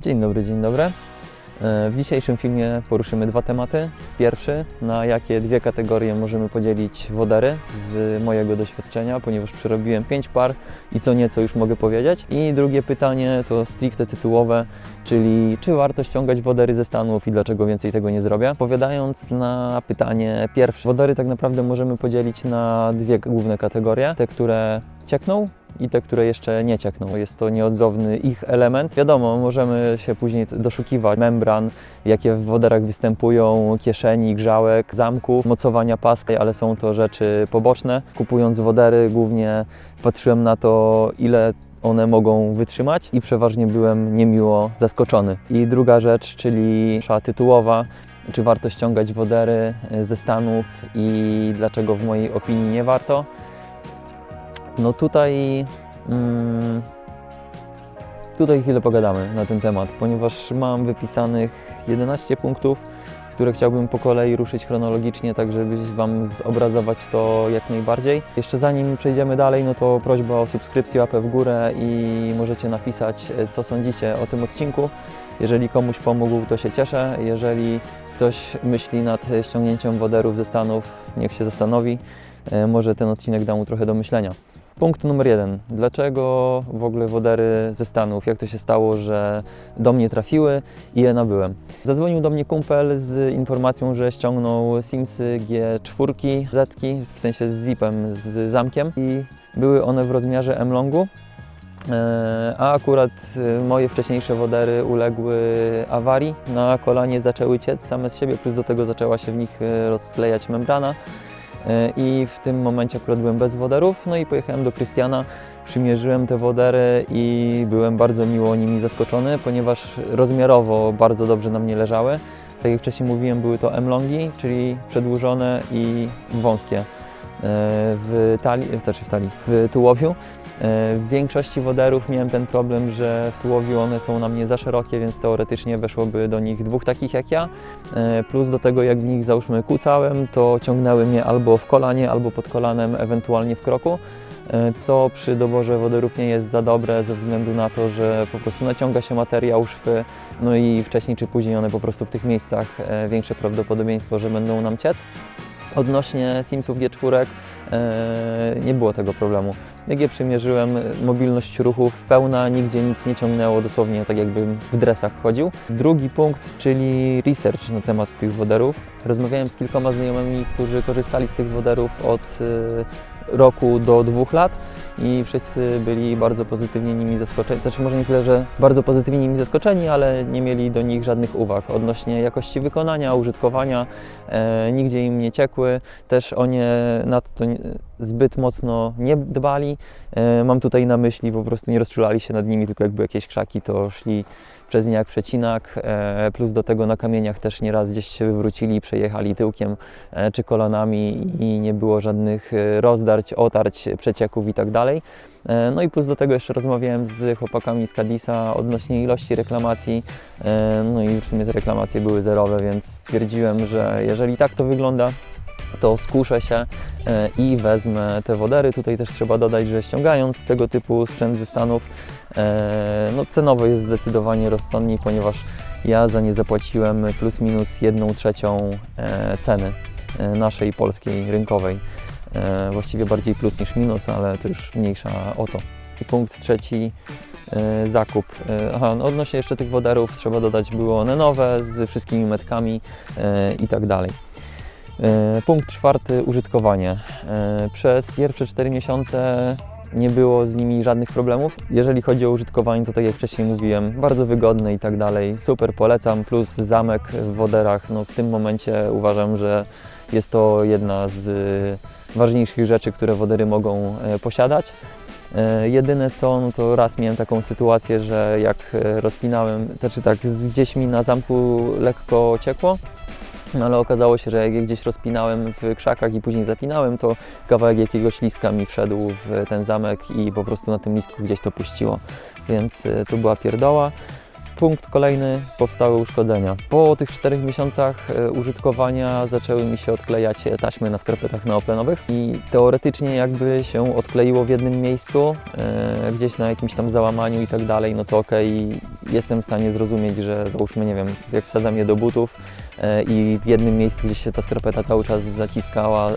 Dzień dobry, dzień dobry. E, W dzisiejszym filmie poruszymy dwa tematy. Pierwszy, na jakie dwie kategorie możemy podzielić wodery z mojego doświadczenia, ponieważ przerobiłem pięć par i co nieco już mogę powiedzieć. I drugie pytanie to stricte tytułowe, czyli czy warto ściągać wodery ze Stanów i dlaczego więcej tego nie zrobię. Odpowiadając na pytanie pierwsze, wodery tak naprawdę możemy podzielić na dwie główne kategorie. Te, które ciekną i te, które jeszcze nie ciekną. Jest to nieodzowny ich element. Wiadomo, możemy się później doszukiwać membran, jakie w woderach występują, kieszeni, grzałek, zamków, mocowania paska, ale są to rzeczy poboczne. Kupując wodery głównie patrzyłem na to, ile one mogą wytrzymać i przeważnie byłem niemiło zaskoczony. I druga rzecz, czyli nasza tytułowa, czy warto ściągać wodery e, ze Stanów i dlaczego w mojej opinii nie warto. No tutaj. Mm, tutaj chwilę pogadamy na ten temat, ponieważ mam wypisanych 11 punktów, które chciałbym po kolei ruszyć chronologicznie, tak żeby Wam zobrazować to jak najbardziej. Jeszcze zanim przejdziemy dalej, no to prośba o subskrypcję, łapę w górę i możecie napisać, e, co sądzicie o tym odcinku. Jeżeli komuś pomógł, to się cieszę. Jeżeli ktoś myśli nad ściągnięciem woderów ze Stanów, niech się zastanowi. E, Może ten odcinek da mu trochę do myślenia. Punkt numer jeden. Dlaczego w ogóle wodery ze Stanów? Jak to się stało, że do mnie trafiły i je nabyłem? Zadzwonił do mnie kumpel z informacją, że ściągnął Simsy G4 Z, w sensie z zipem, z zamkiem i były one w rozmiarze M-longu. E, A akurat e, moje wcześniejsze wodery uległy awarii. Na kolanie zaczęły ciec same z siebie, plus do tego zaczęła się w nich e, rozklejać membrana. E, I w tym momencie akurat byłem bez woderów, no i pojechałem do Krystiana, przymierzyłem te wodery i byłem bardzo miło nimi zaskoczony, ponieważ rozmiarowo bardzo dobrze na mnie leżały. Tak jak wcześniej mówiłem, były to M-longi, czyli przedłużone i wąskie. E, W talii, znaczy w talii, w tułowiu. W większości woderów miałem ten problem, że w tułowiu one są na mnie za szerokie, więc teoretycznie weszłoby do nich dwóch takich jak ja. E, Plus do tego, jak w nich załóżmy kucałem, to ciągnęły mnie albo w kolanie, albo pod kolanem, ewentualnie w kroku. e, Co przy doborze woderów nie jest za dobre ze względu na to, że po prostu naciąga się materiał, szwy, no i wcześniej czy później one po prostu w tych miejscach e, większe prawdopodobieństwo, że będą nam ciec. Odnośnie Simsów G4 e, nie było tego problemu. Jak je przymierzyłem, mobilność ruchów pełna, nigdzie nic nie ciągnęło, dosłownie tak jakbym w dresach chodził. Drugi punkt, czyli research na temat tych woderów. Rozmawiałem z kilkoma znajomymi, którzy korzystali z tych woderów od e, roku do dwóch lat i wszyscy byli bardzo pozytywnie nimi zaskoczeni. Znaczy może nie tyle, że bardzo pozytywnie nimi zaskoczeni, ale nie mieli do nich żadnych uwag odnośnie jakości wykonania, użytkowania. E, nigdzie im nie ciekły, też o nie zbyt mocno nie dbali. E, mam tutaj na myśli, po prostu nie rozczulali się nad nimi, tylko jakby jakieś krzaki, to szli przez nie jak przecinak, e, plus do tego na kamieniach też nieraz gdzieś się wywrócili, przejechali tyłkiem e, czy kolanami i nie było żadnych rozdarć, otarć, przecieków i tak dalej. No i plus do tego jeszcze rozmawiałem z chłopakami z Kadisa odnośnie ilości reklamacji. No i w sumie te reklamacje były zerowe, więc stwierdziłem, że jeżeli tak to wygląda, to skuszę się e, i wezmę te wodery. Tutaj też trzeba dodać, że ściągając tego typu sprzęt ze Stanów, e, no cenowo jest zdecydowanie rozsądniej, ponieważ ja za nie zapłaciłem plus minus jedną trzecią e, ceny naszej polskiej rynkowej. Właściwie bardziej plus niż minus, ale to już mniejsza o to. I punkt trzeci, zakup. Aha, no odnośnie jeszcze tych woderów trzeba dodać, były one nowe z wszystkimi metkami i tak dalej. E, Punkt czwarty, użytkowanie. E, Przez pierwsze 4 miesiące nie było z nimi żadnych problemów. Jeżeli chodzi o użytkowanie, to tak jak wcześniej mówiłem, bardzo wygodne i tak dalej. Super polecam, plus zamek w woderach. No, w tym momencie uważam, że jest to jedna z e, ważniejszych rzeczy, które wodery mogą e, posiadać. Jedyne co, no to raz miałem taką sytuację, że jak rozpinałem, znaczy tak, gdzieś mi na zamku lekko ciekło, no ale okazało się, że jak je gdzieś rozpinałem w krzakach i później zapinałem, to kawałek jakiegoś listka mi wszedł w ten zamek i po prostu na tym listku gdzieś to puściło. Więc y, to była pierdoła. Punkt kolejny, powstały uszkodzenia. Po tych czterech miesiącach e, użytkowania zaczęły mi się odklejać e, taśmy na skarpetach neoprenowych i teoretycznie jakby się odkleiło w jednym miejscu, e, gdzieś na jakimś tam załamaniu i tak dalej, no to okej, jestem w stanie zrozumieć, że załóżmy, nie wiem, jak wsadzam je do butów i w jednym miejscu gdzieś się ta skarpeta cały czas zaciskała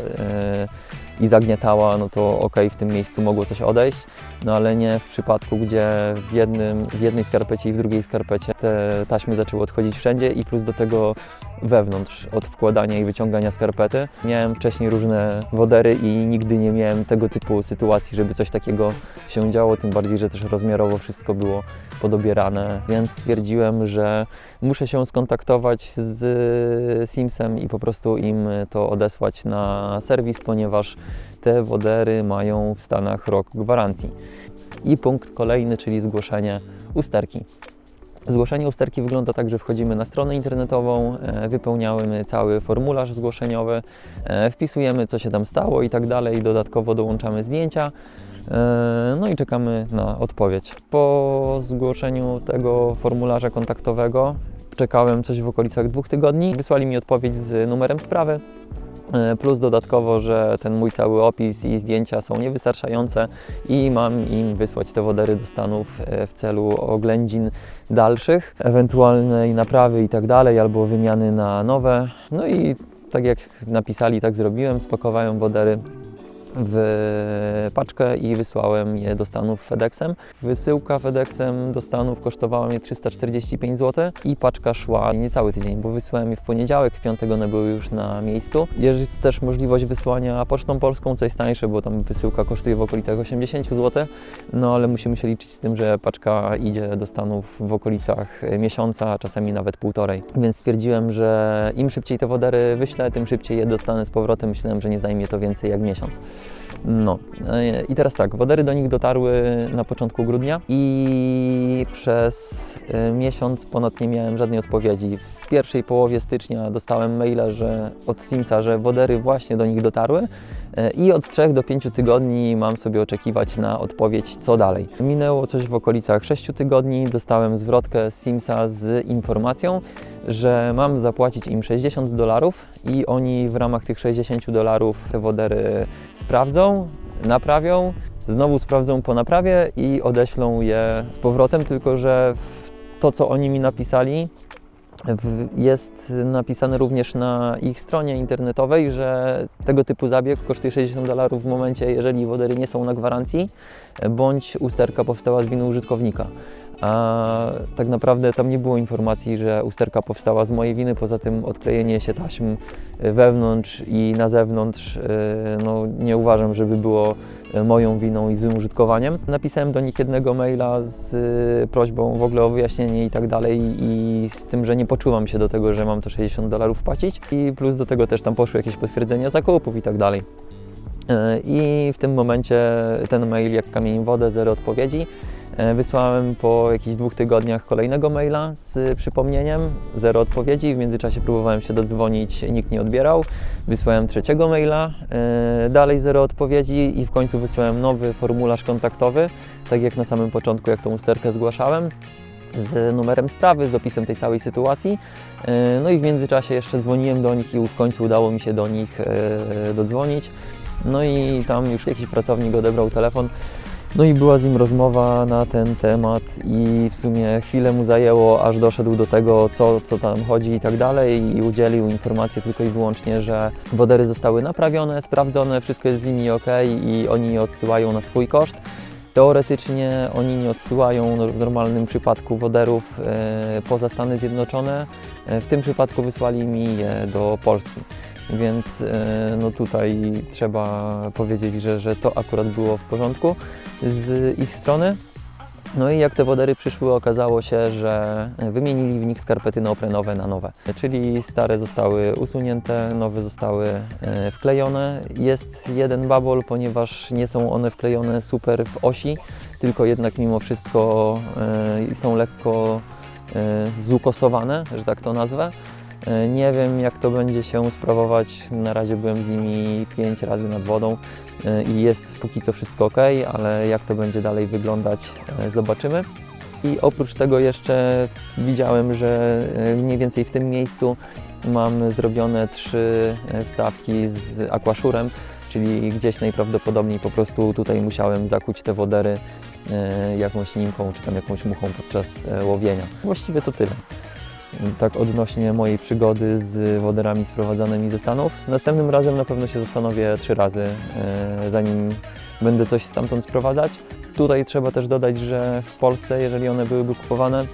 i zagniatała, no to okej, w tym miejscu mogło coś odejść, no ale nie w przypadku, gdzie w, jednym, w jednej skarpecie i w drugiej skarpecie te taśmy zaczęły odchodzić wszędzie i plus do tego wewnątrz od wkładania i wyciągania skarpety. Miałem wcześniej różne wodery i nigdy nie miałem tego typu sytuacji, żeby coś takiego się działo, tym bardziej, że też rozmiarowo wszystko było podobierane, więc stwierdziłem, że muszę się skontaktować z Simsem i po prostu im to odesłać na serwis, ponieważ te wodery mają w Stanach rok gwarancji. I punkt kolejny, czyli zgłoszenie usterki. Zgłoszenie usterki wygląda tak, że wchodzimy na stronę internetową, e, wypełniamy cały formularz zgłoszeniowy, e, wpisujemy co się tam stało i tak dalej, dodatkowo dołączamy zdjęcia. e, No i czekamy na odpowiedź. Po zgłoszeniu tego formularza kontaktowego czekałem coś w okolicach dwóch tygodni. Wysłali mi odpowiedź z numerem sprawy. E, Plus dodatkowo, że ten mój cały opis i zdjęcia są niewystarczające i mam im wysłać te wodery do Stanów e, w celu oględzin dalszych, ewentualnej naprawy i tak dalej, albo wymiany na nowe. No i tak jak napisali, tak zrobiłem, spakowałem wodery w paczkę i wysłałem je do Stanów FedExem. Wysyłka FedExem do Stanów kosztowała mnie 345 zł i paczka szła niecały tydzień, bo wysłałem je w poniedziałek, w piątek one były już na miejscu. Jest też możliwość wysłania pocztą polską, co jest tańsze, bo tam wysyłka kosztuje w okolicach 80 zł, no ale musimy się liczyć z tym, że paczka idzie do Stanów w okolicach miesiąca, czasami nawet półtorej. Więc stwierdziłem, że im szybciej te wodery wyślę, tym szybciej je dostanę z powrotem. Myślałem, że nie zajmie to więcej jak miesiąc. No e, i teraz tak, wodery do nich dotarły na początku grudnia i przez e, miesiąc ponad nie miałem żadnej odpowiedzi. W pierwszej połowie stycznia dostałem maila że, od Simsa, że wodery właśnie do nich dotarły e, i od 3 do 5 tygodni mam sobie oczekiwać na odpowiedź, co dalej. Minęło coś w okolicach 6 tygodni, dostałem zwrotkę z Simsa z informacją, że mam zapłacić im 60 dolarów i oni w ramach tych 60 dolarów te wodery sprawdzą, naprawią, znowu sprawdzą po naprawie i odeślą je z powrotem, tylko że to, co oni mi napisali, jest napisane również na ich stronie internetowej, że tego typu zabieg kosztuje 60 dolarów w momencie, jeżeli wodery nie są na gwarancji, bądź usterka powstała z winy użytkownika. A tak naprawdę tam nie było informacji, że usterka powstała z mojej winy, poza tym odklejenie się taśm wewnątrz i na zewnątrz, e, no nie uważam, żeby było e, moją winą i złym użytkowaniem. Napisałem do nich jednego maila z prośbą w ogóle o wyjaśnienie i tak dalej i z tym, że nie poczuwam się do tego, że mam to 60 dolarów płacić i plus do tego też tam poszły jakieś potwierdzenia zakupów i tak dalej. I w tym momencie ten mail jak kamień wodę, zero odpowiedzi. E, Wysłałem po jakichś dwóch tygodniach kolejnego maila z przypomnieniem, zero odpowiedzi. W międzyczasie próbowałem się dodzwonić, nikt nie odbierał. Wysłałem trzeciego maila, e, dalej zero odpowiedzi i w końcu wysłałem nowy formularz kontaktowy, tak jak na samym początku, jak tą usterkę zgłaszałem z numerem sprawy, z opisem tej całej sytuacji. E, No i w międzyczasie jeszcze dzwoniłem do nich i w końcu udało mi się do nich e, dodzwonić. No i tam już jakiś pracownik odebrał telefon. No i była z nim rozmowa na ten temat i w sumie chwilę mu zajęło, aż doszedł do tego, co, co tam chodzi i tak dalej i udzielił informację tylko i wyłącznie, że wodery zostały naprawione, sprawdzone, wszystko jest z nimi ok i oni je odsyłają na swój koszt. Teoretycznie oni nie odsyłają no, w normalnym przypadku woderów e, poza Stany Zjednoczone. E, w tym przypadku wysłali mi je do Polski. Więc e, no tutaj trzeba powiedzieć, że, że to akurat było w porządku z ich strony. No i jak te wodery przyszły, okazało się, że wymienili w nich skarpety neoprenowe na nowe. Czyli stare zostały usunięte, nowe zostały e, wklejone. Jest jeden babol, ponieważ nie są one wklejone super w osi, tylko jednak mimo wszystko e, są lekko zukosowane, że tak to nazwę. E, Nie wiem, jak to będzie się sprawować. Na razie byłem z nimi 5 razy nad wodą e, i jest póki co wszystko ok, ale jak to będzie dalej wyglądać, e, zobaczymy. I oprócz tego jeszcze widziałem, że mniej więcej w tym miejscu mam zrobione trzy wstawki z akwaszurem, czyli gdzieś najprawdopodobniej po prostu tutaj musiałem zakuć te wodery jakąś nimfą czy tam jakąś muchą podczas łowienia. Właściwie to tyle. Tak odnośnie mojej przygody z woderami sprowadzanymi ze Stanów. Następnym razem na pewno się zastanowię trzy razy, e, zanim będę coś stamtąd sprowadzać. Tutaj trzeba też dodać, że w Polsce, jeżeli one byłyby kupowane,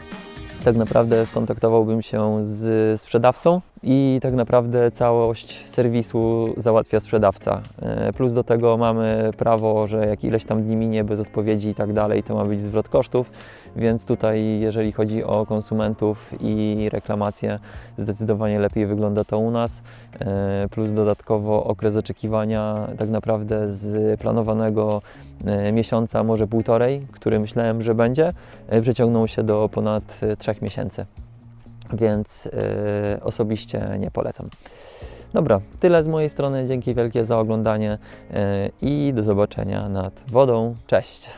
tak naprawdę skontaktowałbym się z sprzedawcą i tak naprawdę całość serwisu załatwia sprzedawca. E, Plus do tego mamy prawo, że jak ileś tam dni minie bez odpowiedzi i tak dalej, to ma być zwrot kosztów, więc tutaj jeżeli chodzi o konsumentów i reklamacje, zdecydowanie lepiej wygląda to u nas. E, Plus dodatkowo okres oczekiwania tak naprawdę z planowanego e, miesiąca, może półtorej, który myślałem, że będzie, e, przeciągnął się do ponad trzech miesięcy. Więc osobiście nie polecam. Dobra, tyle z mojej strony. Dzięki wielkie za oglądanie i do zobaczenia nad wodą. Cześć!